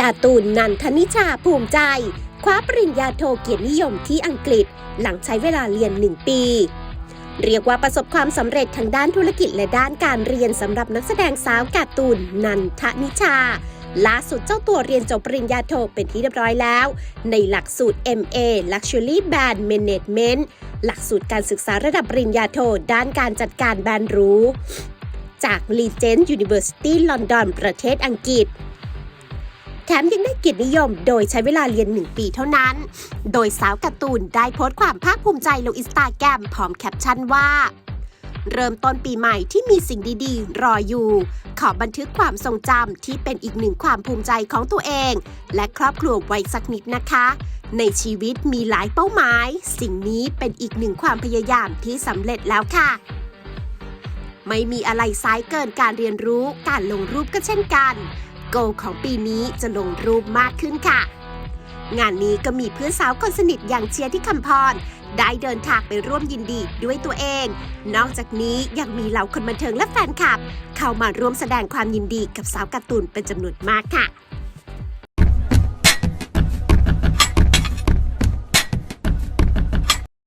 การ์ตูนนันทนิชาภูมิใจ คว้าปริญญาโทเกียรตินิยมที่อังกฤษ หลังใช้เวลาเรียนหนึ่งปี เรียกว่าประสบความสำเร็จทางด้านธุรกิจและด้านการเรียนสำหรับนักแสดงสาวการ์ตูนนันทนิชาล่าสุดเจ้าตัวเรียนจบปริญญาโทเป็นที่เรียบร้อยแล้ว ในหลักสูตร MA Luxury Brand Management หลักสูตรการศึกษาระดับปริญญาโทด้านการจัดการแบรนด์รูจาก Regent University London ประเทศอังกฤษ แถมยังได้เกียรตินิยม โดยใช้เวลาเรียน 1 ปีเท่านั้น โดยสาวการ์ตูนได้โพสต์ความภาคภูมิใจลงอินสตาแกรมพร้อมแคปชั่นว่า เริ่มต้นปีใหม่ที่มีสิ่งดีๆ รออยู่ ขอบันทึกความทรงจำที่เป็นอีกหนึ่งความภูมิใจของตัวเอง และครอบครัวไว้สักนิดนะคะในชีวิตมีหลายเป้าหมาย สิ่งนี้เป็นอีกหนึ่งความพยายามที่สำเร็จแล้วค่ะ ไม่มีอะไรซ้ายเกินการเรียนรู้ การลงรูปก็เช่นกัน โกของปีนี้จะลงรูปมากขึ้นค่ะ งานนี้ก็มีเพื่อนสาวคนสนิทอย่างเชียร์ที่คำพร ได้เดินทางไปร่วมยินดีด้วยตัวเอง นอกจากนี้ยังมีเหล่าคนบันเทิงและแฟนคลับ เข้ามาร่วมแสดงความยินดีกับสาวการ์ตูนเป็นจำนวนมากค่ะ